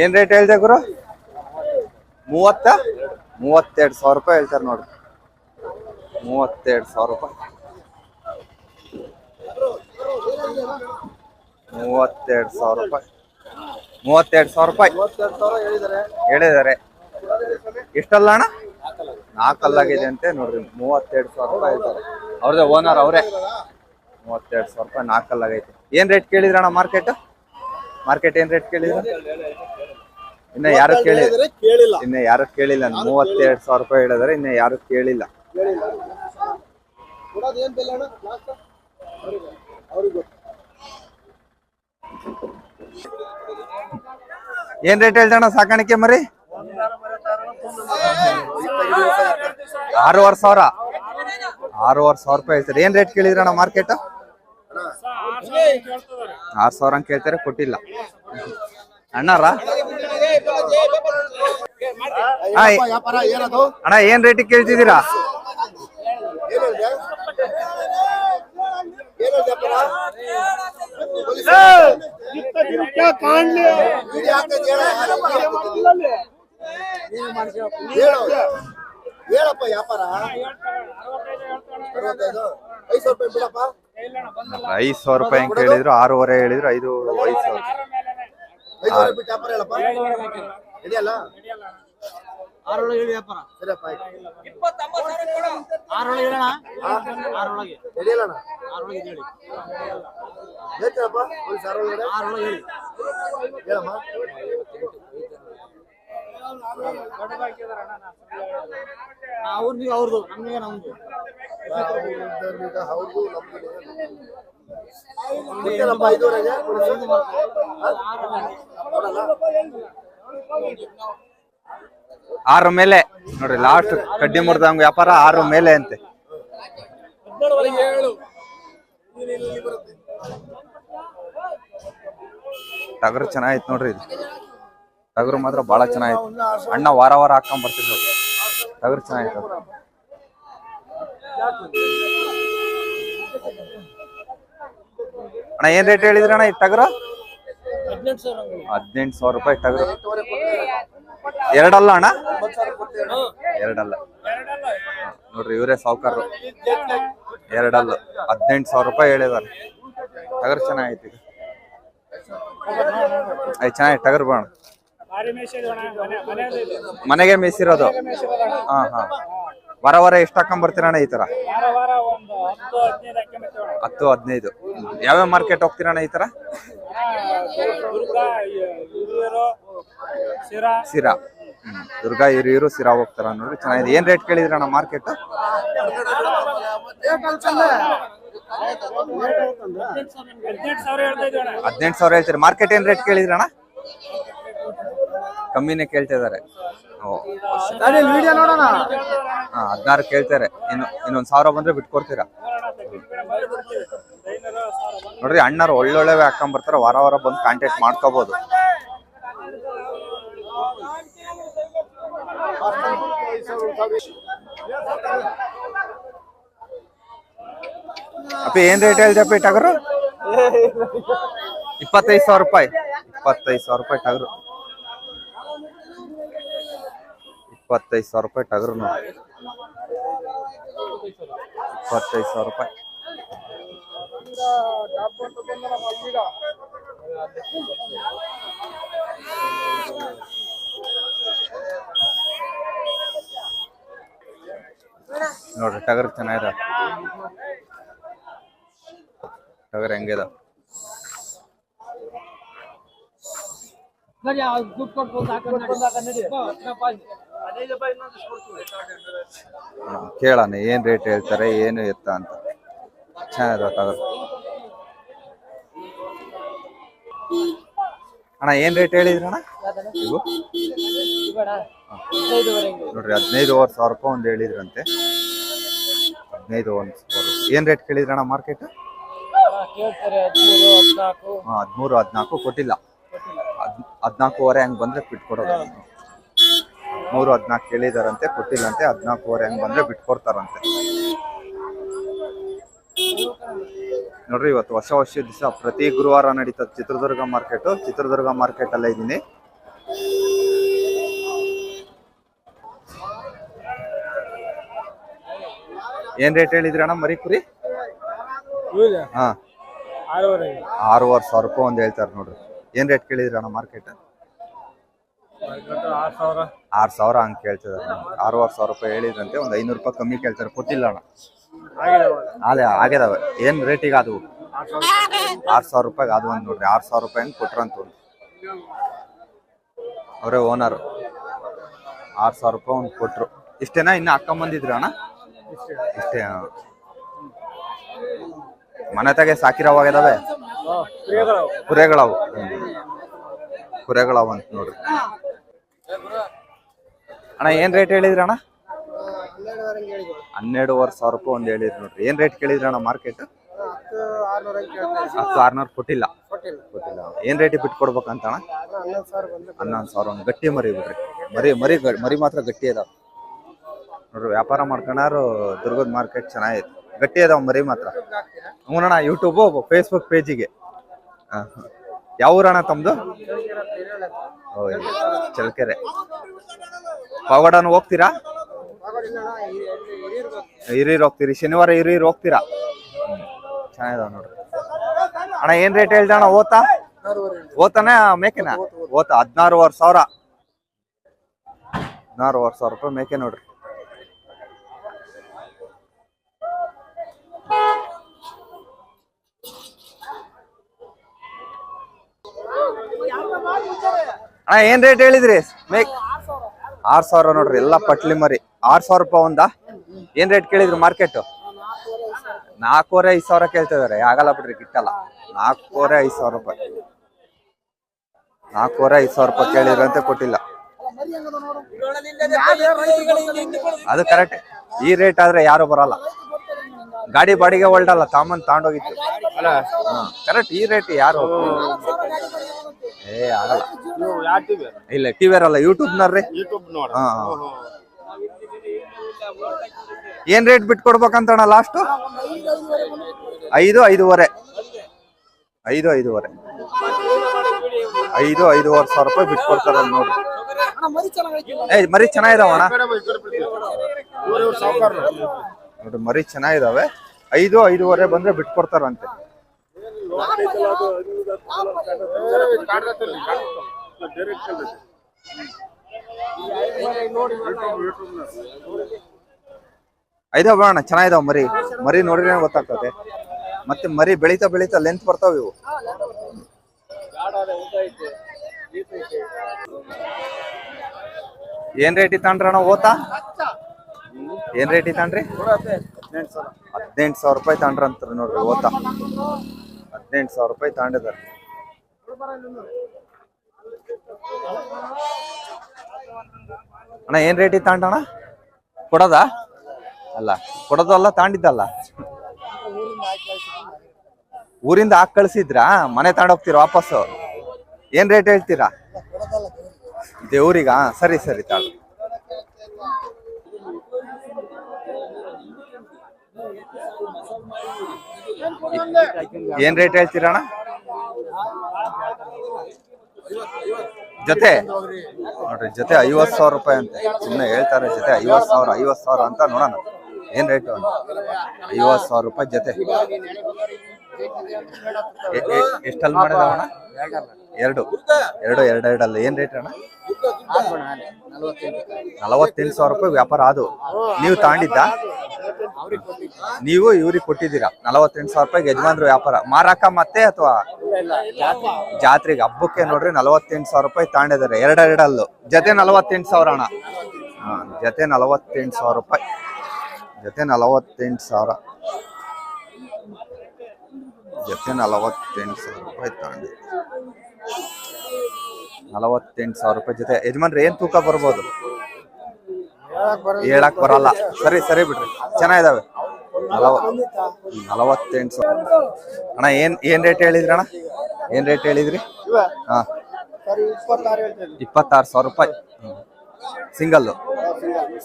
ಏನ್ ರೇಟ್ ಹೇಳ್ದೆ ಗುರು? ಮೂವತ್ತ? ಮೂವತ್ತೆರಡು ಸಾವಿರ ರೂಪಾಯಿ ಹೇಳ್ತಾರೆ ನೋಡ್ರಿ ಮೂವತ್ತೆರಡು ಸಾವಿರ ರೂಪಾಯಿ. ಮೂವತ್ತೆರಡು ಸಾವಿರ ರೂಪಾಯಿ. ಮೂವತ್ತೆರಡು ಸಾವಿರ ರೂಪಾಯಿ. ಹೇಳಿದ್ದಾರೆ. ಎಷ್ಟಲ್ಲ ಅಣ್ಣ? ನಾಲ್ಕಲ್ಲಾಗಿದೆ ಅಂತೆ ನೋಡ್ರಿ. ಮೂವತ್ತೆರಡು ಸಾವಿರ ರೂಪಾಯಿ ಹೇಳ್ತಾರೆ. ಅವ್ರದೇ ಓನರ್ ಅವರೇ. ಮೂವತ್ತೆರಡು ಸಾವಿರ ರೂಪಾಯಿ ನಾಲ್ಕಲ್ಲಾಗೈತೆ. ಏನ್ ರೇಟ್ ಕೇಳಿದ್ರಣ್ಣ ಮಾರ್ಕೆಟ್ ಮಾರ್ಕೆಟ್ ಏನ್ ರೇಟ್ ಕೇಳಿದ್ರ? ಇನ್ನ ಯಾರು ಕೇಳಿ ಕೇಳಿಲ್ಲ. ಇನ್ನ ಯಾರು ಕೇಳಿಲ್ಲ. ಮೂವತ್ತೆರಡು ಸಾವಿರ ರೂಪಾಯಿ ಹೇಳಿದ್ರೆ ಇನ್ನ ಯಾರು ಕೇಳಿಲ್ಲ. ಏನ್ ರೇಟ್ ಹೇಳ್ದಣ್ಣ ಸಾಕಾಣಿಕೆ ಮರಿ? ಆರೂವರೆ ಸಾವಿರ. ಆರೂವರೆ ಸಾವಿರ ರೂಪಾಯಿ ಹೇಳ್ತಾರೆ. ಏನ್ ರೇಟ್ ಕೇಳಿದ್ರಣ್ಣ ಮಾರ್ಕೆಟ್ ಆರ್ ಸಾವಿರ ಹಂಗ ಕೇಳ್ತಾರೆ ಕೊಟ್ಟಿಲ್ಲ. ಅಣ್ಣಾರ? ಅಣ್ಣ ಏನ್ ರೇಟಿಗೆ ಕೇಳ್ತಿದ್ದೀರಾ? ಹೇಳಪ್ಪ ವ್ಯಾಪಾರ. ಐದು ಸಾವಿರ ರೂಪಾಯಿ ಬಿಡಪ್ಪ. ಐದ್ ಸಾವಿರ ರೂಪಾಯಿ ಹೆಂಗ್ ಕೇಳಿದ್ರು? ಆರೂವರೆ ಹೇಳಿದ್ರು ಐದು ಐದು ಸಾವಿರ. ಐದು ಸಾವಿರ ಬಿಟ್ಟು ವ್ಯಾಪಾರ ಹೇಳಪ್ಪ. ಹಿಡಿಯಲ್ಲ? ಆರೊಳಗೆ ಹೇಳಿ ವ್ಯಾಪಾರ. ಸರಿಯಪ್ಪ ಆರೊಳಗೆ ಹೇಳೋಣ ಆರೊಳಗೆ ಹಿಡಿಯಲ್ಲ ಅಣ್ಣ ಆರೊಳಗೆ. ಹೇಳಿ. ಹೇಳ್ತೀರಪ್ಪ ಒಂದು ಸಾವಿರ ಒಳಗಡೆ? ಆರೊಳಗೆ ಹೇಳಿ. ಹೇಳಮ್ಮ. ಅವ್ರಿಗೆ ಅವ್ರದ್ದು ನಮಗೆ ನಮ್ದು. ಐದುವರೆಗೆ? ಕೊಡಲ್ಲ? ಆರು ಮೇಲೆ. ನೋಡ್ರಿ ಲಾಸ್ಟ್ ಕಡ್ಡಿ ಮುರಿದ ವ್ಯಾಪಾರ ಆರು ಮೇಲೆ ಅಂತೆ. ಟಗರು ಚೆನ್ನಾಗಿತ್ತು ನೋಡ್ರಿ ಇದು. ಟಗರು ಮಾತ್ರ ಬಹಳ ಚೆನ್ನಾಗಿತ್ತು ಅಣ್ಣ ವಾರ ವಾರ ಹಾಕೊಂಡ್ ಬರ್ತಿದ್ರು ಟಗರು ಚೆನ್ನಾಗಿತ್ತು ಅಣ್ಣ, ಏನ್ ರೇಟ್ ಹೇಳಿದ್ರಣ್ಣ ಈ ಟಗರು? ಹದಿನೆಂಟು ಸಾವಿರ ರೂಪಾಯಿ ಟಗರು ಎರಡಲ್ಲ ಅಣ್ಣ? ಎರಡಲ್ಲ. ನೋಡ್ರಿ, ಇವರೇ ಸಾವುಕಾರರು ಎರಡಲ್ಲ. ಹದಿನೆಂಟು ಸಾವಿರ ರೂಪಾಯಿ ಹೇಳಿದಾರೆ. ತಗರ್ ಚೆನ್ನಾಗೈತಿ ಈಗ. ಐ ಚೆನ್ನಾಗಿ ಟಗರ್ ಬಾಣ ಮನೆಗೆ ಮೀಸಿರೋದು ಹಾ ಹಾ. ವಾರ ವಾರ ಎಷ್ಟು ಹಾಕೊಂಡ್ ಬರ್ತೀರಣ್ಣ ಈ ತರ ಹತ್ತು, ಹದಿನೈದು. ಯಾವ್ಯಾವ ಮಾರ್ಕೆಟ್ ಹೋಗ್ತೀರಣ್ಣ ಈ ತರ ಸಿರಾ ಹ್ಮ್. ದುರ್ಗಾ ಹಿರಿಯೂರು ಸಿರಾ ಹೋಗ್ತಾರ ನೋಡ್ರಿ ಚೆನ್ನಾಗಿದೆ. ಏನ್ ರೇಟ್ ಕೇಳಿದ್ರಣ್ಣ ಮಾರ್ಕೆಟ್ ಹದಿನೆಂಟು ಸಾವಿರ ಹೇಳ್ತೀರಿ. ಮಾರ್ಕೆಟ್ ಏನ್ ರೇಟ್ ಕೇಳಿದ್ರಣ್ಣ ಕಮ್ಮಿನೇ ಕೇಳ್ತಾ ಇದಾರೆ ಹಾ ಹದಿನಾರು ಕೇಳ್ತಾರೆ ಇನ್ನು ಇನ್ನೊಂದ್ ಸಾವಿರ ಬಂದ್ರೆ ಬಿಟ್ಕೊಡ್ತೀರಾ? ನೋಡ್ರಿ ಅಣ್ಣರು ಒಳ್ಳೊಳ್ಳೆ ಹಾಕೊಂಡ್ ಬರ್ತಾರೆ ವಾರ ವಾರ ಬಂದು ಕಾಂಟ್ಯಾಕ್ಟ್ ಮಾಡ್ಕೋಬಹುದು ಅಪ್ಪ, ಏನ್ ರೇಟ್ ಹೇಳ್ದಪ್ಪ ಅಪ್ಪ ಟಗರು? ಇಪ್ಪತ್ತೈದು ಸಾವಿರ ರೂಪಾಯಿ. ಇಪ್ಪತ್ತೈದು ಸಾವಿರ ರೂಪಾಯಿ ಟಗರು. ಇಪ್ಪತ್ತೈದು ಸಾವಿರ ರೂಪಾಯಿ ಟಗರು ನೋಡಿ ಇಪ್ಪತ್ತೈದು ಸಾವಿರ ರೂಪಾಯಿ. ನೋಡ್ರಿ ಟಗರ್ ಚೆನ್ನಾಗಿದೆ. ಟಗರ್ ಹೆಂಗಿದ? ಕೇಳಣ ಏನ್ ರೇಟ್ ಹೇಳ್ತಾರೆ ಏನು ಎತ್ತ ಅಂತ. ಚೆನ್ನಾಗಿದೆ ಟಗರ್. ಅಣ್ಣ, ಏನ್ ರೇಟ್ ಹೇಳಿದ್ರಣ್ಣ ಇವು? ನೋಡ್ರಿ ಹದಿನೈದುವರೆ ಸಾವಿರ ರೂಪಾಯಿ ಒಂದು ಹೇಳಿದ್ರಂತೆ. ಹದಿನೈದು ಒಂದು ಏನ್ ರೇಟ್ ಕೇಳಿದ್ರಣ್ಣ ಮಾರ್ಕೆಟ್ ಹದಿಮೂರು, ಹದಿನಾಲ್ಕು ಕೊಟ್ಟಿಲ್ಲ. ಹದ್ ಹದಿನಾಲ್ಕೂವರೆ ಹಂಗ್ ಬಂದ್ರೆ ಬಿಟ್ಕೊಡೋದು. ಮೂರು ಹದಿನಾಲ್ಕು ಕೇಳಿದಾರಂತೆ, ಕೊಟ್ಟಿಲ್ಲಂತೆ ಹದಿನಾಲ್ಕೂವರೆ ಹಂಗ್ ಬಂದ್ರೆ ಬಿಟ್ಕೊಡ್ತಾರಂತೆ. ನೋಡ್ರಿ ಇವತ್ತು ಹೊಸ ವರ್ಷ ದಿವಸ ಪ್ರತಿ ಗುರುವಾರ ನಡೀತದ ಚಿತ್ರದುರ್ಗ ಮಾರ್ಕೆಟ್ ಚಿತ್ರದುರ್ಗ ಮಾರ್ಕೆಟ್ ಅಲ್ಲೇ ಇದ್ದೀನಿ. ಏನ್ ರೇಟ್ ಹೇಳಿದ್ರಿ ಅಣ್ಣ ಮರಿ ಕುರಿ? ಹಾ. ಆರೂವರೆ. ಸಾವಿರ ರೂಪಾಯಿ ಒಂದು ಹೇಳ್ತಾರೆ ನೋಡ್ರಿ. ಏನ್ ರೇಟ್ ಕೇಳಿದ್ರಿ ಅಣ್ಣ ಮಾರ್ಕೆಟ್ ಆರ್ ಸಾವಿರ. ಹಂಗ ಕೇಳ್ತದ ಆರೂವರೆ ಸಾವಿರ ರೂಪಾಯಿ ಹೇಳಿದ್ರಂತೆ ಒಂದು ಐನೂರು ರೂಪಾಯಿ ಕಮ್ಮಿ ಕೇಳ್ತಾರೆ ಕೊಟ್ಟಿಲ್ಲ ಅಣ್ಣ. ಅದೇ ಆಗ್ಯದವ ಏನ್ ರೇಟಿಗೆ ಅದು? ಆರ್ ಸಾವಿರ. ರೂಪಾಯಿಗೆ ಅದು ಒಂದ್ ನೋಡ್ರಿ ಆರ್ ಸಾವಿರ ರೂಪಾಯಿ ಕೊಟ್ರಂತ ಒಂದು ಅವರೇ ಓನರ್ ಆರ್ ಸಾವಿರ ರೂಪಾಯಿ ಒಂದು ಕೊಟ್ರು. ಇಷ್ಟೇನಾ ಇನ್ನ ಹಾಕೊಂಬಂದಿದ್ರು ಅಣ್ಣ? ಇಷ್ಟೇ. ಮನೆ ತೆಗೆ ಸಾಕಿರೋವಾಗಿದಾವೆ ಕುರೆಗಳವು. ಕುರೆಗಳವು. ಅಂತ ನೋಡ್ರಿ. ಅಣ್ಣ ಏನ್ ರೇಟ್ ಹೇಳಿದ್ರಿ ಅಣ್ಣ? ಹನ್ನೆರಡುವರೆಗೆ ಹೇಳಿದ್ರು ಹನ್ನೆರಡುವರೆ ಸಾವಿರ ರೂಪಾಯಿ ಒಂದು ಹೇಳಿದ್ರು ನೋಡ್ರಿ. ಏನ್ ರೇಟ್ ಕೇಳಿದ್ರಿ ಅಣ್ಣ ಮಾರ್ಕೆಟ್ ಹತ್ತು ಆರ್ನೂರು ಕೊಟ್ಟಿಲ್ಲ. ಕೊಟ್ಟಿಲ್ಲ. ಏನ್ ರೇಟ್ ಬಿಟ್ಟು ಕೊಡ್ಬೇಕಂತ ಅಣ್ಣ? ಹನ್ನೊಂದು ಸಾವಿರ ಒಂದು ಗಟ್ಟಿ ಮರಿ ಬಿಡ್ರಿ. ಮರಿ ಮರಿ ಮರಿ ಮಾತ್ರ ಗಟ್ಟಿ ಅದಾವ. ನೋಡ್ರಿ ವ್ಯಾಪಾರ ಮಾಡ್ಕೊಂಡಾರು ದುರ್ಗದ ಮಾರ್ಕೆಟ್ ಚೆನ್ನಾಗೈತೆ. ಗಟ್ಟಿ ಅದಾವ ಮರಿ ಮಾತ್ರ. ಹ್ಞೂನಣ್ಣ ಯೂಟ್ಯೂಬ್ ಫೇಸ್ಬುಕ್ ಪೇಜಿಗೆ ಯಾವ ಊರಣ್ಣ ತಮ್ಮದು ಚಲಕೆರೆ ಪಾವಗಡನು ಹೋಗ್ತೀರಾ? ಹಿರಿಯರು ಹೋಗ್ತೀರಿ. ಶನಿವಾರ ಹಿರಿಯರು ಹೋಗ್ತೀರಾ. ಚೆನ್ನಾಗಿದಾವ ನೋಡ್ರಿ. ಅಣ್ಣ, ಏನ್ ರೇಟ್ ಹೇಳ್ದ ಅಣ್ಣ ಓತಾ ಓತಾನೆ ಮೇಕೆನ? ಓತ ಹದಿನಾರುವರೆ ಸಾವಿರ. ಹದಿನಾರುವರೆ ಸಾವಿರ ರೂಪಾಯಿ ಮೇಕೆ ನೋಡ್ರಿ. ಅಣ್ಣ, ಏನ್ ರೇಟ್ ಹೇಳಿದ್ರಿ? ಮೇಕ್ ಆರ್ ಸಾವಿರ ನೋಡ್ರಿ, ಎಲ್ಲಾ ಪಟ್ಲಿ ಮರಿ. ಆರ್ ಸಾವಿರ ರೂಪಾಯಿ ಒಂದಾ? ಏನ್ ರೇಟ್ ಕೇಳಿದ್ರು ಮಾರ್ಕೆಟ್ ನಾಲ್ಕೂವರೆ ಐದು ಸಾವಿರ ಕೇಳ್ತಿದಾರೆ. ಆಗಲ್ಲ ಬಿಡ್ರಿ ಗಿಟ್ಟಲ್ಲ. ನಾಲ್ಕೂವರೆ ಐದು ಸಾವಿರ ರೂಪಾಯಿ. ನಾಲ್ಕೂವರೆ ಐದು ಸಾವಿರ ರೂಪಾಯಿ ಕೇಳಿದ್ರಂತೆ ಕೊಟ್ಟಿಲ್ಲ. ಅದು ಕರೆಕ್ಟ್ ಈ ರೇಟ್ ಆದ್ರೆ ಯಾರು ಬರಲ್ಲ. ಗಾಡಿ ಬಾಡಿಗೆ ಹೊಲ್ಡಲ್ಲ ತಾಮನ್ ತಗೊಂಡೋಗಿತ್ತು ಕರೆಕ್ಟ್ ಈ ರೇಟ್ ಯಾರು ಏ ಆಗಲ್ಲ. ಇಲ್ಲ ಟಿವಿ ಅಲ್ಲ ಯೂಟ್ಯೂಬ್ ನೋಡ್ರಿ. ಯೂಟ್ಯೂಬ್ ಹಾ. ಏನ್ ರೇಟ್ ಬಿಟ್ಟು ಕೊಡ್ಬೇಕಂತಣ್ಣ ಲಾಸ್ಟ್ ಐದು, ಐದೂವರೆ. ಐದು ಐದೂವರೆ. ಐದು, ಐದೂವರೆ ಸಾವಿರ ರೂಪಾಯಿ ಬಿಟ್ಟು ಕೊಡ್ತಾರ ನೋಡ್ರಿ. ಏ, ಮರಿ ಚೆನ್ನಾಗಿದಾವಣ ನೋಡ್ರಿ, ಮರಿ ಚೆನ್ನಾಗಿದಾವೆ. ಐದು, ಐದೂವರೆ ಬಂದ್ರೆ ಬಿಟ್ಟು ಕೊಡ್ತಾರಂತೆ ಐದಾವ ಅಣ್ಣ ಚೆನ್ನಾಗಿದಾವ ಮರಿ. ಮರಿ ನೋಡಿದ್ರೆ ಗೊತ್ತಾಗ್ತದೆ. ಮತ್ತೆ ಮರಿ ಬೆಳೀತಾ ಬೆಳೀತಾ ಲೆಂತ್ ಬರ್ತಾವ ಇವು. ಏನ್ ರೇಟ್ ಇತ್ತಣ್ಣ ಓತಾ? ಏನ್ ರೇಟ್ ಇತ್ತಣ್ರಿ ಹದಿನೆಂಟು ಸಾವಿರ ರೂಪಾಯಿ ತಗೊಂಡ್ರಂತ ನೋಡ್ರಿ ಓತಾ. ಹದಿನೆಂಟು ಸಾವಿರ ರೂಪಾಯಿ ತಗೊಂಡಿದ್ದಾರೆ. ಅಣ್ಣ, ಏನ್ ರೇಟ್ ಇತ್ತ ಅಣ್ಣ? ಕೊಡೋದ? ಅಲ್ಲ ಕೊಡೋದಲ್ಲ ತಾಂಡಿದ್ದಲ್ಲ ಊರಿಂದ ಹಾಕಿ ಕಳ್ಸಿದ್ರಾ? ಮನೆ ತಾಂಡೋಗ್ತೀರ ವಾಪಸ್ಸು? ಏನ್ ರೇಟ್ ಹೇಳ್ತೀರಾ? ದೇವ್ರಿಗ? ಸರಿ ಸರಿ, ತಾಳು. ಏನ್ ರೇಟ್ ಹೇಳ್ತೀರಣ್ಣ ಜೊತೆ? ನೋಡ್ರಿ, ಜೊತೆ ಐವತ್ ಸಾವಿರ ರೂಪಾಯಿ ಅಂತೆ. ಸುಮ್ಮನೆ ಹೇಳ್ತಾರೆ ಜೊತೆ ಐವತ್ ಸಾವಿರ ಐವತ್ ಸಾವಿರ ಅಂತ ನೋಡೋಣ. ಏನ್ ರೇಟ್ ಐವತ್ ಸಾವಿರ ರೂಪಾಯಿ ಜೊತೆ. ಎಷ್ಟಲ್ಲಿ ಮಾಡಿದ ಮಾಡಿದವಣ್ಣ ಎರಡು. ಎರಡು ಎರಡು, ಎರಡಲ್ಲ. ಏನ್ ರೇಟ್ ಅಣ್ಣ? ನಲವತ್ತೆಂಟು ಸಾವಿರ ರೂಪಾಯಿ ವ್ಯಾಪಾರ ಅದು ನೀವು ತಗೊಂಡಿದ್ದ? ನೀವು ಇವ್ರಿಗೆ ಕೊಟ್ಟಿದ್ದೀರಾ? ನಲವತ್ತೆಂಟು ಸಾವಿರ ರೂಪಾಯಿ ಯಜಮಾನ್ರು ವ್ಯಾಪಾರ. ಮಾರಾಕ ಮತ್ತೆ ಅಥವಾ ಜಾತ್ರೆಗೆ? ಹಬ್ಬಕ್ಕೆ ನೋಡ್ರಿ, ನಲವತ್ತೆಂಟು ಸಾವಿರ ರೂಪಾಯಿ ತಾಂಡಿದಾರೆ ಎರಡೆರಡಲ್ಲೂ. ಜೊತೆ ನಲವತ್ತೆಂಟು ಸಾವಿರ ಅಣ್ಣ. ಜೊತೆ ನಲವತ್ತೆಂಟು ಸಾವಿರ ರೂಪಾಯಿ. ಜೊತೆ ನಲವತ್ತೆಂಟು ಸಾವಿರ. ಜೊತೆ ನಲವತ್ತೆಂಟು ಸಾವಿರ ರೂಪಾಯಿ ತಗೊಂಡಿ. ನಲವತ್ತೆಂಟು ಸಾವಿರ ರೂಪಾಯಿ ಜೊತೆ. ಯಜಮಾನ್ರಿ ಏನು ತೂಕ ಬರ್ಬೋದು? ಹೇಳಕ್ ಬರಲ್ಲ. ಸರಿ ಸರಿ ಬಿಡ್ರಿ. ಚೆನ್ನಾಗಿದಾವೆ. ನಲವ ನಲವತ್ತೆಂಟು ಸಾವಿರ. ಅಣ್ಣ ಏನ್ ಏನ್ ರೇಟ್ ಹೇಳಿದ್ರಿ ಅಣ್ಣ? ಏನ್ ರೇಟ್ ಹೇಳಿದ್ರಿ? ಹಾ. ಇಪ್ಪತ್ತಾರು ಸಾವಿರ ರೂಪಾಯಿ. ಸಿಂಗಲ್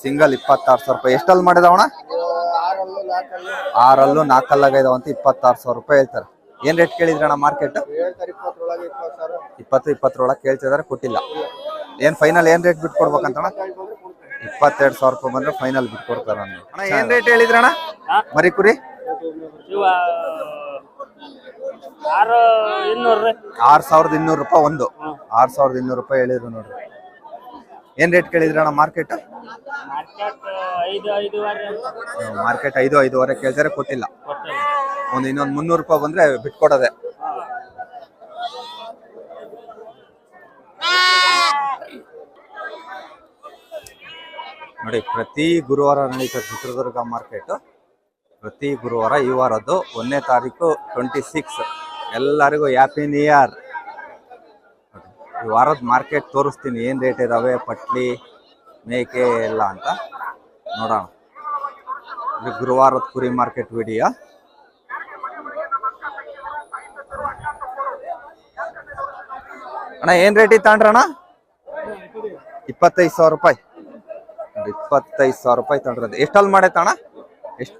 ಸಿಂಗಲ್ ಇಪ್ಪತ್ತಾರು ಸಾವಿರ ರೂಪಾಯಿ. ಎಷ್ಟಲ್ಲಿ ಮಾಡಿದವಣ ಆರಲ್ಲೂ ನಾಲ್ಕಲ್ಲಾಗೈದವ ಇದಾವಂತ ಇಪ್ಪತ್ತಾರು ಸಾವಿರ ರೂಪಾಯಿ ಹೇಳ್ತಾರೆ. ಏನ್ ರೇಟ್ ಕೇಳಿದ್ರಣ್ಣ ಮಾರ್ಕೆಟ್ ಇಪ್ಪತ್ತು ಇಪ್ಪತ್ತರೊಳಗೆ ಕೇಳ್ತಿದಾರೆ ಕೊಟ್ಟಿಲ್ಲ. ಏನ್ ಫೈನಲ್ ಏನ್ ರೇಟ್ ಬಿಟ್ಟು ಕೊಡ್ಬೇಕಂತಣ್ಣ ಇಪ್ಪತ್ತೆರಡು ಸಾವಿರ ರೂಪಾಯಿ ಬಂದ್ರೆ ಫೈನಲ್ ಬಿಟ್ಕೊಡ್ತಾರ ಅಣ್ಣ. ಏನ್ ರೇಟ್ ಹೇಳಿದ್ರಣ್ಣ ಮರಿ ಕುರಿ? ಆರ್ ಸಾವಿರದ ಇನ್ನೂರು ರೂಪಾಯಿ ಒಂದು. ಆರ್ ಸಾವಿರದ ಇನ್ನೂರು ರೂಪಾಯಿ ಹೇಳಿದ್ರು ನೋಡ್ರಿ. ಏನ್ ರೇಟ್ ಕೇಳಿದ್ರ ಮಾರ್ಕೆಟ್ ಮಾರ್ಕೆಟ್ ಐದು ಐದುವರೆ ಅಂತ. ಮಾರ್ಕೆಟ್ ಐದು ಐದುವರೆ ಕೇಳ್ತಾರೆ ಕೊಟ್ಟಿಲ್ಲ. ಕೊಟ್ಟಿಲ್ಲ. ಒಂದು ಇನ್ನೊಂದು ಮುನ್ನೂರು ರೂಪಾಯಿ ಬಂದ್ರೆ ಬಿಟ್ಕೊಡೋದೆ ನೋಡಿ ಪ್ರತಿ ಗುರುವಾರ ನಡೀತದೆ ಚಿತ್ರದುರ್ಗ ಮಾರ್ಕೆಟ್ ಪ್ರತಿ ಗುರುವಾರ ಈ ವಾರದ್ದು ಒಂದನೇ ತಾರೀಕು ಟ್ವೆಂಟಿ ಸಿಕ್ಸ್ ಎಲ್ಲರಿಗೂ ಹ್ಯಾಪಿ ನ್ಯೂ ಇಯರ್ ಈ ವಾರದ ಮಾರ್ಕೆಟ್ ತೋರಿಸ್ತೀನಿ, ಏನು ರೇಟ್ ಇದಾವೆ, ಪಟ್ಲಿ, ಮೇಕೆ ಎಲ್ಲ ಅಂತ. ನೋಡೋಣ. ಇದು ಗುರುವಾರದ ಕುರಿ ಮಾರ್ಕೆಟ್ ವಿಡಿಯೋ ಅಣ್ಣ, ಏನ್ ರೇಟ್ ಇತ್ತಣ್ಣ ಇಪ್ಪತ್ತೈದು ಸಾವಿರ ರೂಪಾಯಿ. ಇಪ್ಪತ್ತೈದು ಸಾವಿರ ರೂಪಾಯಿ ತಗೊಂಡ್ರಂತೆ. ಎಷ್ಟಲ್ಲಿ ಮಾಡೈತಣ್ಣ? ಎಷ್ಟು?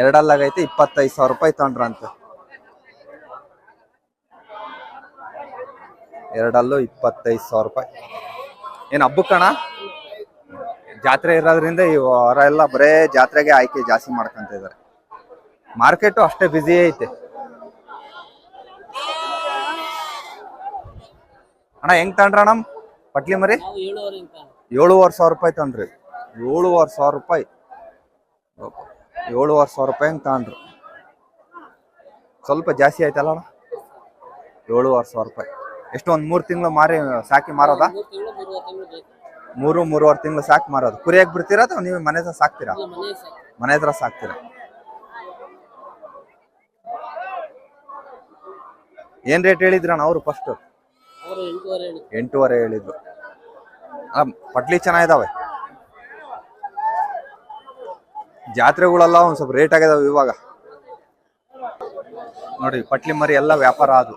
ಎರಡಲ್ಲಾಗೈತೆ, ಇಪ್ಪತ್ತೈದು ಸಾವಿರ ರೂಪಾಯಿ ತಗೊಂಡ್ರಂತ. ಎರಡಲ್ಲೂ ಇಪ್ಪತ್ತೈದು ಸಾವಿರ ರೂಪಾಯಿ. ಏನು ಹಬ್ಬಕ್ಕಣ್ಣ ಜಾತ್ರೆ ಇರೋದ್ರಿಂದ ಈ ವಾರ ಎಲ್ಲ ಬರೇ ಜಾತ್ರೆಗೆ ಆಯ್ಕೆ ಜಾಸ್ತಿ ಮಾಡ್ಕೊಂತ ಇದಾರೆ. ಮಾರ್ಕೆಟು ಅಷ್ಟೇ ಬ್ಯುಸಿ ಐತೆ. ಅಣ್ಣ, ಹೆಂಗ್ ತಗೊಂಡ್ರಣ್ಣ ಪಟ್ಲಿ ಮರಿ? ಏಳುವರೆ ಸಾವಿರ ರೂಪಾಯಿ ತಗೊಂಡ್ರಿ. ಏಳುವರೆ ಸಾವಿರ ರೂಪಾಯಿ. ಏಳುವರೆ ಸಾವಿರ ರೂಪಾಯಿ ಹಂಗೆ ತಗೊಂಡ್ರು. ಸ್ವಲ್ಪ ಜಾಸ್ತಿ ಆಯ್ತಲ್ಲ ಅಣ್ಣ? ಏಳುವರೆ ಸಾವಿರ ರೂಪಾಯಿ. ಎಷ್ಟು ಒಂದ್ ಮೂರು ತಿಂಗಳು ಮಾರಿ ಸಾಕಿ ಮಾರೋದಾ? ಮೂರು ಮೂರುವರೆ ತಿಂಗಳು ಮೂರು ಮೂರುವರೆ ತಿಂಗಳು ಸಾಕಿ ಮಾರೋದು. ಕುರಿಯಾಗಿ ಬಿಡ್ತೀರಾ ಅಥವಾ ನೀವು ಮನೆ ಹತ್ರ ಸಾಕ್ತೀರಾ? ಮನೆ ಹತ್ರ ಸಾಕ್ತೀರಾ? ಏನ್ ರೇಟ್ ಹೇಳಿದ್ರಣ್ಣ ಅವರು ಫಸ್ಟ್ ಎಂಟೂವರೆ ಹೇಳಿ ಎಂಟೂವರೆ ಹೇಳಿದ್ರು. ಆ, ಪಟ್ಲಿ ಚೆನ್ನಾಗಿದಾವೆ. ಜಾತ್ರೆಗಳೆಲ್ಲ ಒಂದ್ ಸ್ವಲ್ಪ ರೇಟ್ ಆಗಿದಾವೆ ಇವಾಗ. ನೋಡಿ ಪಟ್ಲಿ ಮರಿ ಎಲ್ಲ ವ್ಯಾಪಾರ ಅದು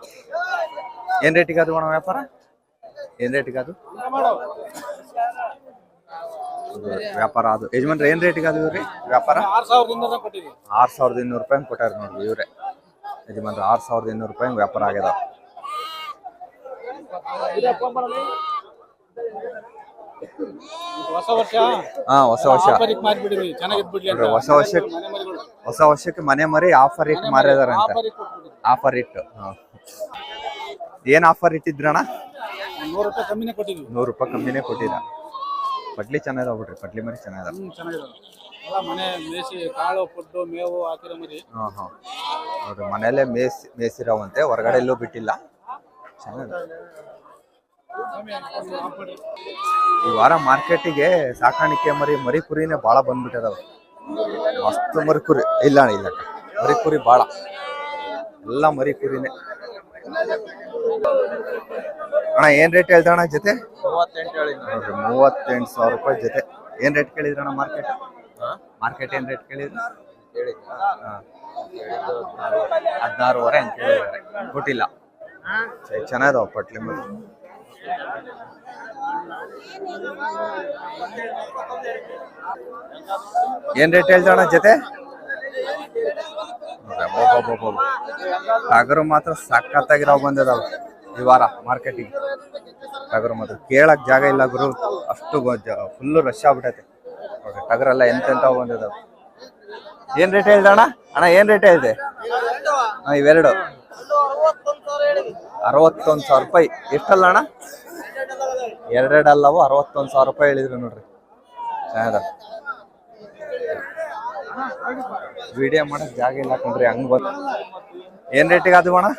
ಏನ್ ರೇಟ್ ಅದು ಅಣ್ಣ ವ್ಯಾಪಾರ? ಏನ್ ರೇಟ್ ಅದು? ವ್ಯಾಪಾರ ಅದು. ಯಜಮಾನ್ರೆ ಏನ್ ರೇಟ್ ಅದು ಇವ್ರಿ ವ್ಯಾಪಾರ? ಆರು ಸಾವಿರದ ಇನ್ನೂರು ರೂಪಾಯಿ ಕೊಟ್ಟಾರ ನೋಡ್ರಿ ಇವ್ರೆ. ಯಜಮಾನ್ರ ಆರ್ ಸಾವಿರದ ಇನ್ನೂರು ರೂಪಾಯಿ ವ್ಯಾಪಾರ ಆಗ್ಯದ. ಹೊಸ ವರ್ಷ? ಹಾ ಹೊಸ ವರ್ಷ. ಹೊಸ ವರ್ಷಕ್ಕೆ ಮನೆ ಹೊಸ ವರ್ಷಕ್ಕೆ ಮನೆ ಮರಿ ಆಫರ್ ಇಟ್ಟು ಮಾರಿದಾರಂತ. ಆಫರ್ ಇಟ್ಟು ಹಾ. ಏನ್ ಆಫರ್ ಇಟ್ಟಿದ್ರಣ ನೂರು ರೂಪಾಯಿ ಕಮ್ಮಿನೇ ಕೊಟ್ಟಿದ್ವಿ. ನೂರು ರೂಪಾಯಿ ಕಮ್ಮಿನೇ ಕೊಟ್ಟಿದ ಪಟ್ಲಿ ಚೆನ್ನಾಗಿದಾವ ಬಿಡ್ರಿ ಪಟ್ಲಿ ಮರಿ ಚೆನ್ನಾಗಿದಾವ. ಹ್ಮ್ ಚೆನ್ನಾಗಿದಾವೆ. ಎಲ್ಲ ಮನೆ ಮೇಸಿ ಕಾಳು ಫುಡ್ಡು ಮೇವು ಹಾಕಿರೋ ಮರಿ. ಹಾ ಹಾ. ನೋಡ್ರಿ ಮನೆಯಲ್ಲೇ ಮೇಸ್ ಮೇಸಿರವಂತೆ ಹೊರಗಡೆ ಎಲ್ಲೂ ಬಿಟ್ಟಿಲ್ಲ. ಚೆನ್ನಾಗಿದೆ ಈ ವಾರ ಮಾರ್ಕೆಟಿಗೆ ಸಾಕಾಣಿಕೆ ಮರಿ ಮರಿ ಕುರಿನೇ ಭಾಳ ಬಂದ್ಬಿಟ್ಟಿದಾವೆ. ಮಸ್ತ್ ಮರಿ ಕುರಿ ಇಲ್ಲ ಇಲ್ಲ. ಮರಿ ಕುರಿ ಭಾಳ ಎಲ್ಲ ಮರಿ ಕುರಿನೇ. ಅಣ್ಣ ಏನ್ ರೇಟ್ ಹೇಳ್ದಣ್ಣ ಜೊತೆ? ಮೂವತ್ತೆಂಟು ನೋಡ್ರಿ ಮೂವತ್ತೆಂಟು ಸಾವಿರ ರೂಪಾಯಿ ಜೊತೆ. ಏನ್ ರೇಟ್ ಕೇಳಿದ್ರಣ್ಣ ಮಾರ್ಕೆಟ್ ಮಾರ್ಕೆಟ್ ಏನ್ ರೇಟ್ ಕೇಳಿದ್ರು? ಹದಿನಾರುವರೆ ಅಂತ ಹೇಳಿದ್ದಾರೆ ಕೊಟ್ಟಿಲ್ಲ. ಚೆನ್ನಾಗಿದಾವ ಪಟ್ಲಿ ಮೇಲೆ ಏನ್ ರೇಟ್ ಹೇಳ್ದಣ್ಣ ಜೊತೆ? ಟಗರು ಮಾತ್ರ ಸಖತ್ತಾಗಿರೋ ಬಂದಿದಾವ. ಈ ವಾರ ಮಾರ್ಕೆಟಿಗೆ. ಟಗರು ಮಾತ್ರ ಕೇಳಕ್ ಜಾಗ ಇಲ್ಲ ಗುರು. ಅಷ್ಟು ಫುಲ್ಲು ರಶ್ ಆಗ್ಬಿಟ್ಟೈತೆ ಟಗರೆಲ್ಲ ಎಂತೆಂತ ಬಂದಿದಾವ. ಏನ್ ರೇಟ್ ಹೇಳಿದೆ ಅಣ್ಣ ಅಣ್ಣ ಏನ್ ರೇಟ್ ಹೇಳಿದೆ? ಹಾ, ಇವೆರಡು. ಅರವತ್ತೊಂದು ಸಾವಿರ ರೂಪಾಯಿ. ಎಷ್ಟಲ್ಲ ಅಣ್ಣ? ಎರಡೆರಡು ಅಲ್ಲವು ಅರವತ್ತೊಂದು ಸಾವಿರ ರೂಪಾಯಿ ಹೇಳಿದ್ರು ನೋಡ್ರಿ. ಚೆನ್ನಾಗ ವಿಡಿಯೋ ಮಾಡಕ್ ಜಾಗ ಇಲ್ಲ ಕೊಂಡ್ರಿ ಹಂಗ್ ಬಂದ್ ಏನ್ ರೇಟಿಗೆ ಅದು ಅಣ್ಣ?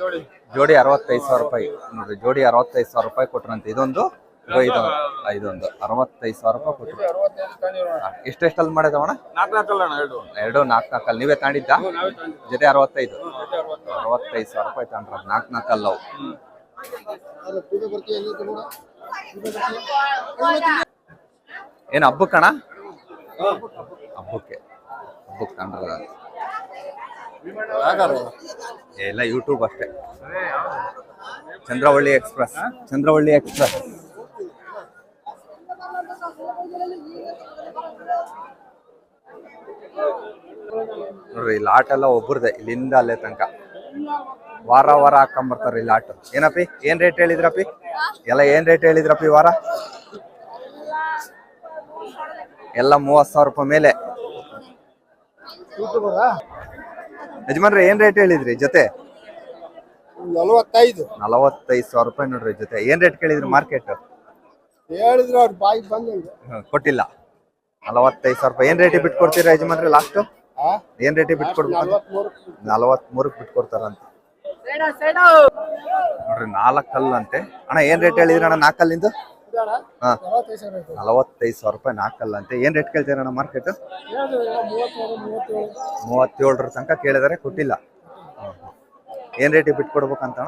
ಜೋಡಿ. ಜೋಡಿ ಅರವತ್ತೈದು ಸಾವಿರ ರೂಪಾಯಿ. ನೋಡ್ರಿ ಜೋಡಿ ಅರವತ್ತೈದು ಸಾವಿರ ರೂಪಾಯಿ ಕೊಟ್ರಂತೆ. ಇದೊಂದು ಇದು ಇದು ಇದೊಂದು ಅರವತ್ತೈದು ಸಾವಿರ ರೂಪಾಯಿ ಕೊಟ್ರು. ಎಷ್ಟೆಷ್ಟಲ್ಲಿ ಮಾಡಿದವಣ ನಾಲ್ಕು ನಾಲ್ಕಲ್ಲ ಅಣ್ಣ ಎರಡು. ಎರಡು ನಾಲ್ಕು ನಾಲ್ಕಲ್ಲಿ. ನೀವೇ ತಾಂಡಿದ್ದ? ಜೊತೆ ಅರವತ್ತೈದು. ಅರವತ್ತೈದು. ಸಾವಿರ ರೂಪಾಯಿ ತಾಂಡ್ರ ನಾಲ್ಕು ನಾಲ್ಕಲ್ಲ ಅವು. ಏನು ಹಬ್ಬಕ್ಕಣ? ಹಬ್ಬಕ್ಕೆ. ಹಬ್ಬಕ್ಕೆ ತಗೊಂಡ್ರ ಎಲ್ಲ ಯೂಟ್ಯೂಬ್ ಅಷ್ಟೇ. ಚಂದ್ರವಳ್ಳಿ ಎಕ್ಸ್ಪ್ರೆಸ್ ಚಂದ್ರವಳ್ಳಿ ಎಕ್ಸ್ಪ್ರೆಸ್ ನೋಡ್ರಿ ಇಲ್ಲಿ ಆಟ ಎಲ್ಲ ಒಬ್ಬರದೆ ಇಲ್ಲಿಂದ ಅಲ್ಲೇ ತನಕ. ವಾರ ವಾರ ಹಾಕೊಂಬರ್ತಾರೆ ಈ ಲಾಟ್ ಏನಪ್ಪಿ? ಏನ್ ರೇಟ್ ಹೇಳಿದ್ರಪ್ಪಿ? ಎಲ್ಲ ಏನ್ ರೇಟ್ ಹೇಳಿದ್ರಪ್ಪಿ ವಾರ? ಎಲ್ಲ ಮೂವತ್ ಸಾವಿರ ರೂಪಾಯಿ ಮೇಲೆ. ಯಜಮಾನ್ರೆ ಏನ್ ರೇಟ್ ಹೇಳಿದ್ರಿ ಜೊತೆ? ನಲವತ್ತೈದು. ನಲವತ್ತೈದು ಸಾವಿರ ರೂಪಾಯಿ ನೋಡ್ರಿ ಜೊತೆ. ಏನ್ ರೇಟ್ ಕೇಳಿದ್ರಿ ಮಾರ್ಕೆಟ್ ಹೇಳಿದ್ರು ಅವ್ರ ಬಾಯಿ ಬಂದಂಗೆ. ಕೊಟ್ಟಿಲ್ಲ. ನಲವತ್ತೈದು ಸಾವಿರ ರೂಪಾಯಿ. ಏನ್ ರೇಟಿಗೆ ಬಿಟ್ಕೊಡ್ತೀರಾ ಯಜಮಾನ್ರೆ ಲಾಸ್ಟ್ ಆ? ಏನ್ ರೇಟಿಗೆ ಬಿಟ್ಕೊಡ್ಬೇಕು ನಲವತ್ಮೂರು ನಲವತ್ತ್ ಮೂರಕ್ಕೆ ಬಿಟ್ಕೊಡ್ತಾರಂತ ನೋಡ್ರಿ ನಾಲ್ಕಲ್ಲಂತೆ. ಅಣ್ಣ ಏನ್ ರೇಟ್ ಹೇಳಿದ್ರಿ ಅಣ್ಣ ನಾಲ್ಕಲ್ಲಿಂದು? ನಲವತ್ತೈದು ಸಾವಿರ ರೂಪಾಯಿ ರೂಪಾಯಿ ನಾಲ್ಕಲ್ಲಂತೆ ಏನ್ ರೇಟ್ ಕೇಳ್ತೀರ ಅಣ್ಣ ಮಾರ್ಕೆಟ್ ಮೂವತ್ತೇಳರ ತನಕ ಕೇಳಿದಾರೆ ಕೊಟ್ಟಿಲ್ಲ. ಏನ್ ರೇಟಿಗೆ ಬಿಟ್ಕೊಡ್ಬೇಕಂತ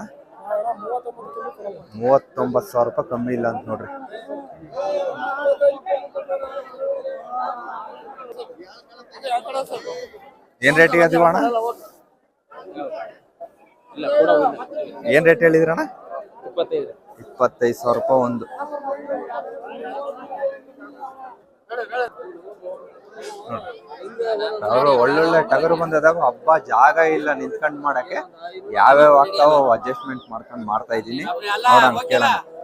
ಮೂವತ್ತೊಂಬತ್ತು ಸಾವಿರ ರೂಪಾಯಿ ಕಮ್ಮಿ ಇಲ್ಲ ಅಂತ ನೋಡ್ರಿ. ಏನ್ ರೇಟಿಗೆ ಅದೀವ ಅಣ್ಣ? ಏನ್ ರೇಟ್ ಹೇಳಿದಿರಣ್ಣ ಅಣ್ಣ? ಇಪ್ಪತ್ತೈದು ಸಾವಿರ ರೂಪಾಯಿ ಒಂದು. ಅವರು ಒಳ್ಳೊಳ್ಳೆ ಟಗರು ಬಂದದಾಗ ಹಬ್ಬ ಜಾಗ ಇಲ್ಲ ನಿಂತ್ಕೊಂಡ್ ಮಾಡಕ್ಕೆ. ಯಾವ್ಯಾವ ಆಗ್ತಾವ ಅಡ್ಜಸ್ಟ್ಮೆಂಟ್ ಮಾಡ್ಕೊಂಡ್ ಮಾಡ್ತಾ ಇದೀನಿ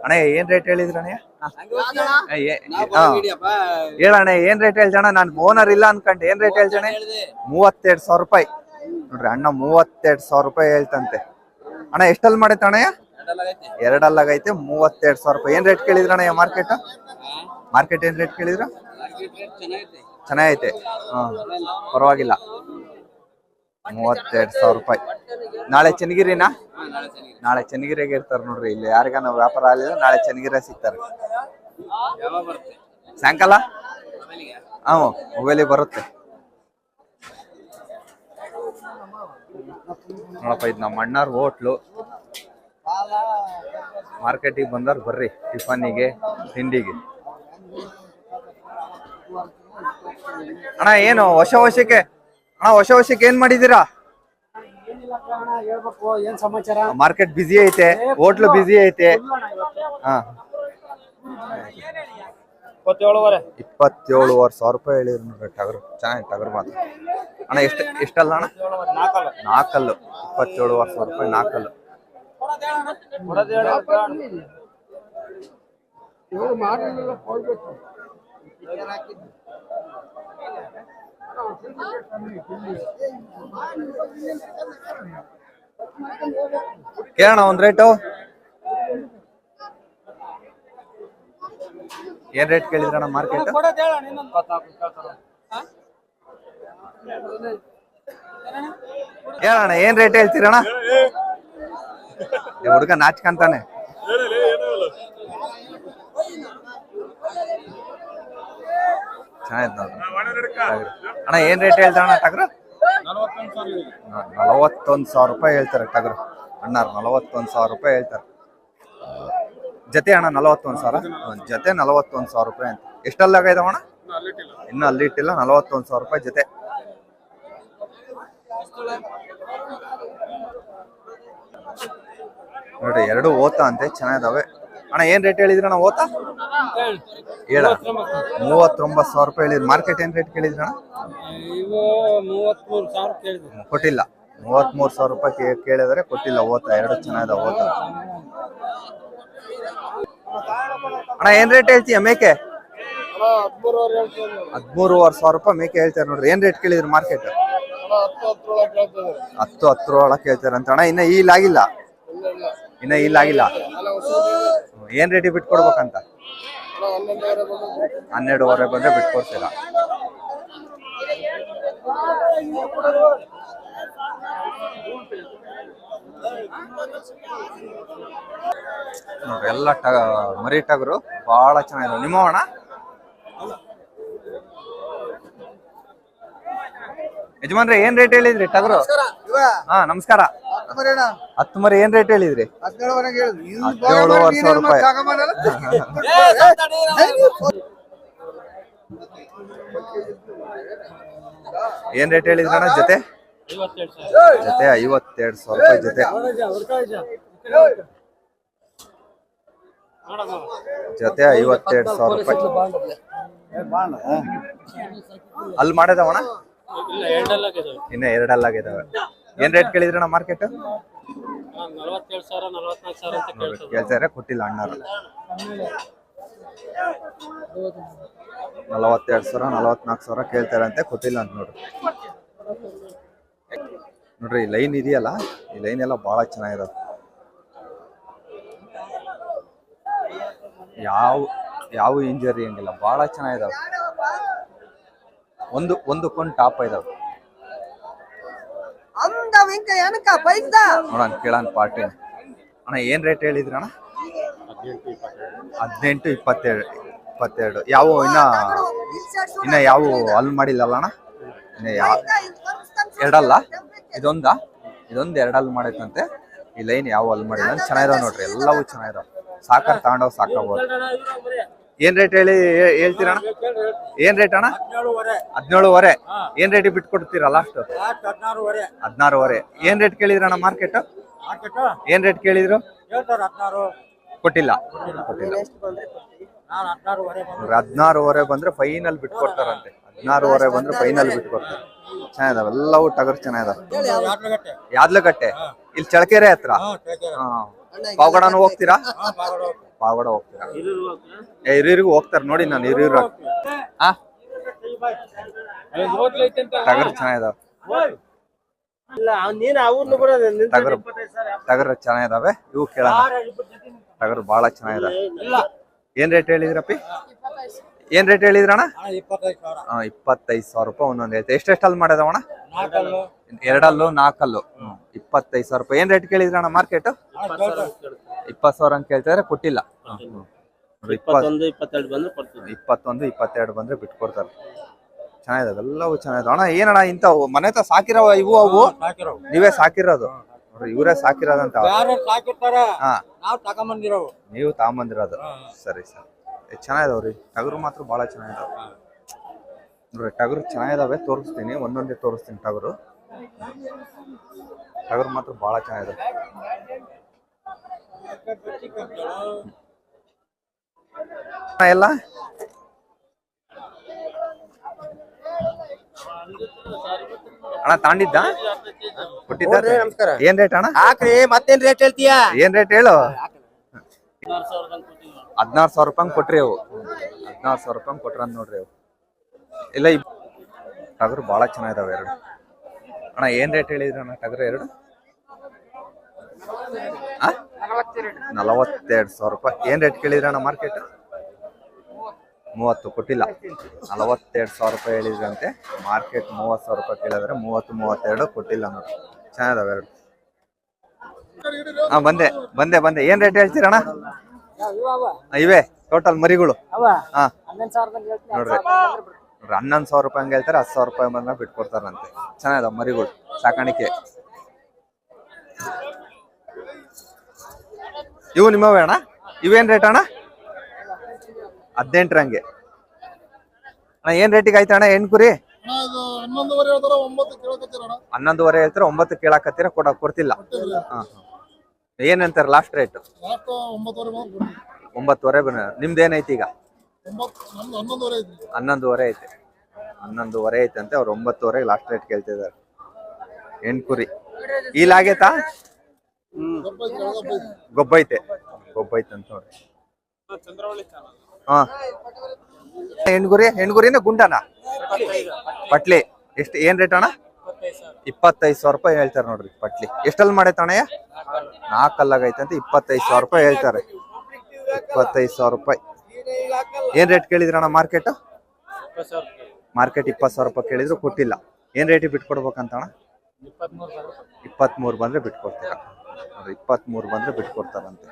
ಅಣ್ಣ, ಏನ್ ರೇಟ್ ಹೇಳಿದ್ರ. ಹೇಳಣ್ಣ ಏನ್ ರೇಟ್ ಹೇಳ್ದಣ ನಾನ್ ಓನರ್ ಇಲ್ಲ ಅನ್ಕೊಂಡೆ. ಏನ್ ರೇಟ್ ಹೇಳ್ದಣೆ ಮೂವತ್ತೆರಡು ಸಾವಿರ ರೂಪಾಯಿ. ನೋಡ್ರಿ, ಅಣ್ಣ ಮೂವತ್ತೆರಡು ಸಾವಿರ ರೂಪಾಯಿ ಹೇಳ್ತಂತೆ. ಅಣ್ಣ, ಎಷ್ಟಲ್ಲಿ ಮಾಡೈತೆ ಎರಡಲ್ಲಾಗೈತೆ? ಮೂವತ್ತೆರಡು ಸಾವಿರ ರೂಪಾಯಿ. ಏನ್ ರೇಟ್ ಕೇಳಿದ್ರಣ್ಣ ಮಾರ್ಕೆಟ್ ಮಾರ್ಕೆಟ್ ಏನ್ ರೇಟ್ ಕೇಳಿದ್ರ? ಚೆನ್ನಾಗೈತೆ. ಹಾ ಪರವಾಗಿಲ್ಲ. ಮೂವತ್ತೆರಡು ಸಾವಿರ ರೂಪಾಯಿ. ನಾಳೆ ಚನ್ನಗಿರಿನಾ? ನಾಳೆ ಚನ್ನಗಿರಿಗೆ ಇರ್ತಾರೆ ನೋಡ್ರಿ ಇಲ್ಲಿ. ಯಾರಿಗಾನ ವ್ಯಾಪಾರ ಆಗಲಿಲ್ಲ ನಾಳೆ ಚನ್ನಗಿರ ಸಿಗ್ತಾರೆ. ಸಾಯಂಕಾಲ? ಹಾ ಮೊಬೈಲಿಗೆ ಬರುತ್ತೆ. ನೋಡಪ್ಪ ಇದು ನಮ್ಮ ಅಣ್ಣಾರ್ ಹೋಟ್ಲು. ಮಾರ್ಕೆಟಿಗೆ ಬಂದವ್ರು ಬರ್ರಿ ಟಿಫನಿಗೆ ತಿಂಡಿಗೆ. ಅಣ್ಣ ಏನು ಹೊಸ ವರ್ಷಕ್ಕೆ ಅಣ್ಣ ಹೊಸ ವರ್ಷಕ್ಕೆ ಏನ್ ಮಾಡಿದೀರಾ ಮಾರ್ಕೆಟ್ ಬಿಸಿ ಐತೆ ಹೋಟ್ಲು ಬಿಸಿ ಐತೆ. ಹಾ. ಇಪ್ಪತ್ತೇಳುವರೆ. ಸಾವಿರ ರೂಪಾಯಿ ಹೇಳಿದ್ರು ನೋಡ್ರಿ ಟಗರು ಚೆನ್ನಾಗಿ ಟಗರು ಮಾತ್ರ. ಅಣ್ಣ ಎಷ್ಟು ಎಷ್ಟಲ್ಲ ಅಣ್ಣ? ನಾಲ್ಕಲ್ಲು ಇಪ್ಪತ್ತೇಳುವರೆ ಸಾವಿರ ರೂಪಾಯಿ ನಾಲ್ಕಲ್ಲು. ಇವ್ರು ಮಾಡಲಿಲ್ಲ ಹೋಗ್ಬೇಕು ಕೇಳೋಣ ಒಂದ್ ರೇಟು ಏನ್ ರೇಟ್ ಕೇಳಿದ್ರಣ್ಣ ಮಾರ್ಕೆಟ್ ಹೇಳಣ್ಣ ಏನ್ ರೇಟ್ ಹೇಳ್ತೀರಣ್ಣ? ಹುಡುಗ ನಾಚ್ಕಂತಾನೆ. ಅಣ್ಣ, ಏನ್ ರೇಟ್ ಹೇಳ್ತಾರಣ ಟಗ್ರು? ನಲವತ್ತೊಂದು ಸಾವಿರ ರೂಪಾಯಿ ಹೇಳ್ತಾರೆ ಟಗ್ರು. ಅಣ್ಣ, ನಲವತ್ತೊಂದು ಸಾವಿರ ರೂಪಾಯಿ ಹೇಳ್ತಾರೆ. ಜೊತೆ ಅಣ್ಣ, ನಲವತ್ತೊಂದು ಸಾವಿರ? ಜೊತೆ ನಲವತ್ತೊಂದು ಸಾವಿರ ರೂಪಾಯಿ ಅಂತ. ಎಷ್ಟಲ್ಲ ಅಣ್ಣ? ಇನ್ನು ಅಲ್ಲಿ ಇಟ್ಟಿಲ್ಲ, ನಲವತ್ತೊಂದು ಸಾವಿರ ರೂಪಾಯಿ ಜೊತೆ. ನೋಡ್ರಿ ಎರಡು ಓತ ಅಂತೆ ಚೆನ್ನಾಗಿದಾವೆ. ಅಣ್ಣ ಏನ್ ರೇಟ್ ಹೇಳಿದ್ರಣ್ಣ ಓತ? ಹೇಳ. ಮೂವತ್ತೊಂಬತ್ತು ಸಾವಿರ ರೂಪಾಯಿ ಹೇಳಿದ್ರು. ಮಾರ್ಕೆಟ್ ಏನ್ ರೇಟ್ ಕೇಳಿದ್ರಿ ಅಣ್ಣ? ಕೊಟ್ಟಿಲ್ಲ. ಮೂವತ್ಮೂರು ಸಾವಿರ ರೂಪಾಯಿ ಕೇಳಿದ್ರೆ ಕೊಟ್ಟಿಲ್ಲ ಓತ. ಎರಡು ಚೆನ್ನಾಗಿದೆ ಓತ. ಅಣ್ಣ ಏನ್ ರೇಟ್ ಹೇಳ್ತೀಯ ಮೇಕೆ? ಹದಿಮೂರುವರೆ ಸಾವಿರ ರೂಪಾಯಿ ಮೇಕೆ ಹೇಳ್ತಾರೆ ನೋಡ್ರಿ. ಏನ್ ರೇಟ್ ಕೇಳಿದ್ರು ಮಾರ್ಕೆಟ್ ಹತ್ತು ಹತ್ತು ಒಳಗೆ ಅಂತ. ಅಣ್ಣ ಇನ್ನ ಈಲ್ ಆಗಿಲ್ಲ ಇಲ್ಲ ಇಲ್ಲ. ಇನ್ನ ಈಲ್ ಆಗಿಲ್ಲ ಏನ್ ರೇಟಿಗೆ ಬಿಟ್ಕೊಡ್ಬೇಕಂತ? ಹನ್ನೆರಡುವರೆ ಬಂದ್ರೆ ಬಿಟ್ಕೊಡ್ತೀರಾ ನೋಡ್ರಿ ಎಲ್ಲ ಟ ಮರಿ ಟಗರು ಬಹಳ ಚೆನ್ನಾಗಿದೆ ನಿಮ್ಮ ಅಣ್ಣ? ಯಜಮಾನ್ರೆ ಏನ್ ರೇಟ್ ಹೇಳಿದ್ರಿ ಟಗರು? ಹಾ ನಮಸ್ಕಾರ. ಹತ್ತು ಮರಿ ಏನ್ ರೇಟ್ ಹೇಳಿದ್ರಿ? ಹದಿನೇಳುವರೆ ಸಾವಿರ ರೂಪಾಯಿ. ಏನ್ ರೇಟ್ ಹೇಳಿದ್ರಣ್ಣ ಜೊತೆ? ಜೊತೆ ಐವತ್ತೆರಡು ಸಾವಿರ ರೂಪಾಯಿ ಜೊತೆ. ಜೊತೆ ಐವತ್ತೆರಡು ಸಾವಿರ ರೂಪಾಯಿ. ಅಲ್ಲಿ ಮಾಡಿದವಣ ಇನ್ನ ಎರಡಲ್ಲಾಗಿದಾವೆ ಏನ್ ರೇಟ್ ಮಾರ್ಕೆಟ್ ಸಾವಿರ ಅಂತ ಕೇಳ್ತದೆ ಕೇಳ್ತಾರೆ ಕೊಟ್ಟಿಲ್ಲ ಅಣ್ಣಾರು. ನಲವತ್ತೆರಡು ಸಾವಿರ ನಲವತ್ನಾಲ್ಕು ಸಾವಿರ ಕೇಳ್ತಾರಂತೆ, ಕೊಟ್ಟಿಲ್ಲ ಅಂತ ನೋಡ್ರಿ. ನೋಡ್ರಿ, ಈ ಲೈನ್ ಇದೆಯಲ್ಲ, ಈ ಲೈನ್ ಎಲ್ಲ ಬಹಳ ಚೆನ್ನಾಗಿರೋದು. ಯಾವ ಯಾವ ಇಂಜರಿ ಹಂಗಿಲ್ಲ ಬಹಳ ಚೆನ್ನಾಗಿದಾವೆ. ಒಂದು ಒಂದು ಒಂದಕ್ಕೊಂದು ಟಾಪ್ ಇದಾವೆ ಅಂದ ವೆಂಕ ಏನಕ್ಕ ಪೈಸ್ದ ನೋಡೋಣ ಕೇಳೋಣ ಪಾರ್ಟಿ ಅಣ್ಣ, ಏನ್ ರೇಟ್ ಹೇಳಿದ್ರಣ್ಣ ಹದಿನೆಂಟು ಇಪ್ಪತ್ತೆರಡು ಇಪ್ಪತ್ತೆರಡು. ಯಾವ, ಇನ್ನ ಇನ್ನ ಯಾವ ಅಲ್ಲಿ ಮಾಡಿಲ್ಲಲ್ಲ ಅಣ್ಣ? ಇನ್ನ ಎರಡಲ್ಲ? ಇದೊಂದ? ಇದೊಂದು ಎರಡಲ್ಲಿ ಮಾಡೈತಂತೆ. ಈ ಲೈನ್ ಯಾವ ಅಲ್ಲಿ ಮಾಡಿಲ್ಲ. ಚೆನ್ನಾಗಿರೋ ನೋಡ್ರಿ, ಎಲ್ಲವೂ ಚೆನ್ನಾಗಿರೋ ಸಾಕಾರ ತಗೊಂಡೋಗ್ ಸಾಕಾಗ್ಬೋದು ಏನ್ ರೇಟ್ ಹೇಳಿ ಹೇಳ್ತೀರ ಏನ್ ರೇಟ್ ಅಣ್ಣ? ಹದಿನೇಳುವರೆ. ಏನ್ ರೇಟ್ ಬಿಟ್ಕೊಡ್ತೀರಾ ಲಾಸ್ಟ್ ಹದಿನಾರುವರೆ. ಏನ್ ರೇಟ್ ಕೇಳಿದ್ರಣ್ಣ ಮಾರ್ಕೆಟ್ ಏನ್ ರೇಟ್ ಕೇಳಿದ್ರು? ಕೊಟ್ಟಿಲ್ಲ. ಕೊಟ್ಟಿಲ್ಲ. ಹದಿನಾರುವರೆ ಬಂದ್ರೆ ಫೈನಲ್ ಬಿಟ್ಕೊಡ್ತಾರಂತೆ ಹದಿನಾರುವರೆ ಬಂದ್ರೆ ಫೈನಲ್ ಬಿಟ್ಕೊಡ್ತಾರೆ ಚೆನ್ನಾಗಿದಾವೆ. ಎಲ್ಲವೂ ಟಗರ್ ಚೆನ್ನಾಗಿದಾವೆ. ಯಾದ್ಲಗಟ್ಟೆ? ಇಲ್ಲಿ ಚಳಕೆರೆ ಹತ್ರ. ಹಾ ಪಾವಗಡನು ಹೋಗ್ತೀರಾ? ಪಾವಗಡ ಹೋಗ್ತೀರಾ? ಏ ಹಿರಿಯರಿಗೂ ಹೋಗ್ತಾರೆ. ನೋಡಿ ನಾನು ಹಿರಿಯರು ಹಾ? ಟಗರ್ ಚೆನ್ನಾಗಿದಾವೆ. ಟಗರ್ ಟಗರ್ ಚೆನ್ನಾಗಿದಾವೆ. ಇವು ಕೇಳೋಣ. ಟಗರ್ ಬಹಳ ಚೆನ್ನಾಗಿದಾವೆ. ಏನ್ ರೇಟ್ ಹೇಳಿದ್ರಪ್ಪಿ? ಏನ್ ರೇಟ್ ಹೇಳಿದ್ರಣ್ಣ ಇಪ್ಪತ್ತೈದು ಸಾವಿರ. ಹಾ ಇಪ್ಪತ್ತೈದು ಸಾವಿರ ರೂಪಾಯಿ ಒಂದೊಂದು ಐತೆ. ಎಷ್ಟೆಷ್ಟಲ್ಲಿ ಮಾಡಿದವಣ್ಣ? ಅಣ್ಣ ಎರಡಲ್ಲು ನಾಲ್ಕಲ್ಲು. ಇಪ್ಪತ್ತೈದು ಸಾವಿರ ರೂಪಾಯಿ. ಏನ್ ರೇಟ್ ಕೇಳಿದ್ರಣ್ಣ ಮಾರ್ಕೆಟ್ ಇಪ್ಪತ್ತು ಸಾವಿರ ಅಂತ ಕೇಳ್ತಿದ್ರೆ ಕೊಟ್ಟಿಲ್ಲ. ಇಪ್ಪತ್ತೊಂದು ಇಪ್ಪತ್ತೆರಡು ಬಂದ್ರೆ ಬಿಟ್ಕೊಡ್ತಾರೆ. ಚೆನ್ನಾಗಿದಾವೆ ಎಲ್ಲವೂ ಚೆನ್ನಾಗಿದೆ. ಅಣ್ಣ ಏನಣ್ಣ ಇಂತ ಮನೆ ತ ಸಾಕಿರೋ ಇವು ಅವು? ಸಾಕಿರೋ ನೀವೇ ಸಾಕಿರೋದು? ಇವರೇ ಸಾಕಿರೋದಂತ. ಯಾರು ಸಾಕಿರ್ತಾರ? ಹಾ. ನಾವು ತಗೊಂಬಂದಿರೋವು. ನೀವು ತಗೊಂಬಂದಿರೋದು. ಸರಿ ಸರಿ. ಏ, ಚೆನ್ನಾಗಿದಾವ್ರಿ. ಟಗರು ಮಾತ್ರ ಬಹಳ ಚೆನ್ನಾಗಿದಾವೆ. ನೋಡ್ರಿ ಟಗರು ಚೆನ್ನಾಗಿದಾವೆ ತೋರಿಸ್ತೀನಿ. ಒಂದೊಂದೇ ತೋರಿಸ್ತೀನಿ ಟಗರು. ಟಗರು ಮಾತ್ರ ಬಹಳ ಚೆನ್ನಾಗಿದೆ ಅಣ್ಣ, ಎಲ್ಲ? ಅಣ್ಣ ತಾಂಡಿದ್ದ? ಕೊಟ್ಟಿದ್ದ. ಏನ್ ರೇಟ್ ಅಣ್ಣ? ಹಾಕ್ರಿ ಮತ್ತೇನ್ ರೇಟ್ ಹೇಳ್ತೀಯಾ? ಏನ್ ರೇಟ್ ಹೇಳು? ಹದಿನಾರು ಸಾವಿರ ರೂಪಾಯಿ ಕೊಟ್ರಿ ಅವು. ಹದಿನಾರು ಸಾವಿರ ರೂಪಾಯಿ ಕೊಟ್ರ ನೋಡ್ರಿ ಅವು. ಇಲ್ಲ ಟಗರು ಭಾಳ ಚೆನ್ನಾಗಿದಾವೆ ಎರಡು. ಅಣ್ಣ, ಏನ್ ರೇಟ್ ಹೇಳಿದ್ರಿ ಅಣ್ಣ ಟಗರು ಎರಡು? ನಲವತ್ತೆರಡು ಸಾವಿರ ರೂಪಾಯಿ. ಏನ್ ರೇಟ್ ಕೇಳಿದ್ರಿ ಅಣ್ಣ ಮಾರ್ಕೆಟ್ ಮೂವತ್ತು ಕೊಟ್ಟಿಲ್ಲ. ನಲವತ್ತೆರಡು ಸಾವಿರ ರೂಪಾಯಿ ಹೇಳಿದ್ರಂತೆ ಮಾರ್ಕೆಟ್ ಮೂವತ್ತು ಸಾವಿರ ರೂಪಾಯಿ ಕೇಳಿದ್ರೆ ಮೂವತ್ತು, ಮೂವತ್ತೆರಡು ಕೊಟ್ಟಿಲ್ಲ ನೋಡಿ ಚೆನ್ನಾಗಿದಾವೆ ಎರಡು. ಹಾ, ಬಂದೆ ಬಂದೆ ಬಂದೆ. ಏನ್ ರೇಟ್ ಹೇಳ್ತೀರಣ್ಣ ಇವೆ ಟೋಟಲ್ ಮರಿಗಳು. ಹಾ. ನೋಡ್ರಿ. ನೋಡ್ರಿ ಹನ್ನೊಂದು ಸಾವಿರ ರೂಪಾಯಿ ಹಂಗೆ ಹೇಳ್ತಾರೆ ಹತ್ತು ಸಾವಿರ ರೂಪಾಯಿ ಬಂದ ಬಿಟ್ಕೊಡ್ತಾರಂತೆ. ಚೆನ್ನಾಗಿದಾವ ಮರಿಗಳು ಸಾಕಾಣಿಕೆ. ಇವು ನಿಮ್ಮವೇ ಅಣ್ಣ? ಇವೇನ್ ರೇಟ್ ಅಣ್ಣ? ಹದಿನೆಂಟರ ಹಂಗೆ ಅಣ್ಣ ಏನ್ ರೇಟಿಗೆ ಆಯ್ತಾ ಅಣ್ಣ ಏನ್ ಕುರಿ? ಹನ್ನೊಂದುವರೆ ಹೇಳ್ತಾರ ಒಂಬತ್ತು ಕೇಳಕತ್ತೀರ ಹನ್ನೊಂದುವರೆ ಹೇಳ್ತಾರೆ ಒಂಬತ್ತು ಕೇಳಾಕತ್ತೀರ ಕೊಡ ಕೊಡ್ತಿಲ್ಲ. ಹಾ ಹಾ. ಏನಂತಾರೆ ಲಾಸ್ಟ್ ರೇಟ್ ಲಾಸ್ಟ್ ಒಂಬತ್ತುವರೆ ಒಂಬತ್ತುವರೆ ಬನ್ನ. ನಿಮ್ದು ಏನೈತಿ ಈಗ? ಹನ್ನೊಂದುವರೆ ಐತಿ. ಹನ್ನೊಂದುವರೆ ಐತೆ. ಅಂತ ಅವ್ರು ಒಂಬತ್ತುವರೆಗೆ ಲಾಸ್ಟ್ ರೇಟ್ ಕೇಳ್ತಿದ್ದಾರೆ. ಎಂಟ್ಕುರಿ ಐತಿ ಗೊಬ್ಬೈತೆ ಗೊಬ್ಬೈತೆ. ಅಂತ ನೋಡಿ ಹಾ. ಹೆಣ್ಗುರಿ ಹೆಣ್ಗುರಿನ ಗುಂಡನ? ಪಟ್ಲಿ. ಎಷ್ಟು ಏನ್ ರೇಟ್ ಅಣ್ಣ? ಇಪ್ಪತ್ತೈದು ಸಾವಿರ ರೂಪಾಯಿ ಹೇಳ್ತಾರೆ ನೋಡ್ರಿ ಪಟ್ಲಿ. ಎಷ್ಟಲ್ಲಿ ಮಾಡೈತೆ ಅಣ್ಣಯ್ಯ? ನಾಲ್ಕಲ್ಲಾಗೈತೆ ಅಂತ ಇಪ್ಪತ್ತೈದು ಸಾವಿರ ರೂಪಾಯಿ ಹೇಳ್ತಾರೆ. ಇಪ್ಪತ್ತೈದು ಸಾವಿರ ರೂಪಾಯಿ. ಏನ್ ರೇಟ್ ಕೇಳಿದ್ರಿ ಅಣ್ಣ ಮಾರ್ಕೆಟ್ ಮಾರ್ಕೆಟ್ ಇಪ್ಪತ್ತು ಸಾವಿರ ರೂಪಾಯಿ ಕೇಳಿದ್ರು ಕೊಟ್ಟಿಲ್ಲ. ಏನ್ ರೇಟಿಗೆ ಬಿಟ್ಕೊಡ್ಬೇಕಂತ ಅಣ್ಣ? ಇಪ್ಪತ್ಮೂರು ಬಂದ್ರೆ ಬಿಟ್ಕೊಡ್ತೀರಾ. ನೋಡ್ರಿ ಇಪ್ಪತ್ಮೂರು ಬಂದ್ರೆ ಬಿಟ್ಕೊಡ್ತಾರಂತೆ.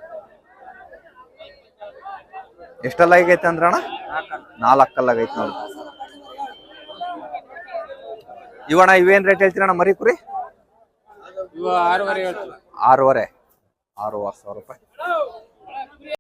ಎಷ್ಟೆಲ್ಲ ಆಗೈತೆ ಅಂದ್ರ ಅಣ್ಣ? ನಾಲ್ಕಲ್ಲಾಗೈತೆ ನೋಡಿ ಇವಣ್ಣ ಇವೇನ್ ರೇಟ್ ಹೇಳ್ತೀರಣ್ಣ ಮರಿ ಕುರಿ? ಇವ ಆರೂವರೆ ಆರೂವರೆ. ಆರೂವರೆ ಸಾವಿರ ರೂಪಾಯಿ.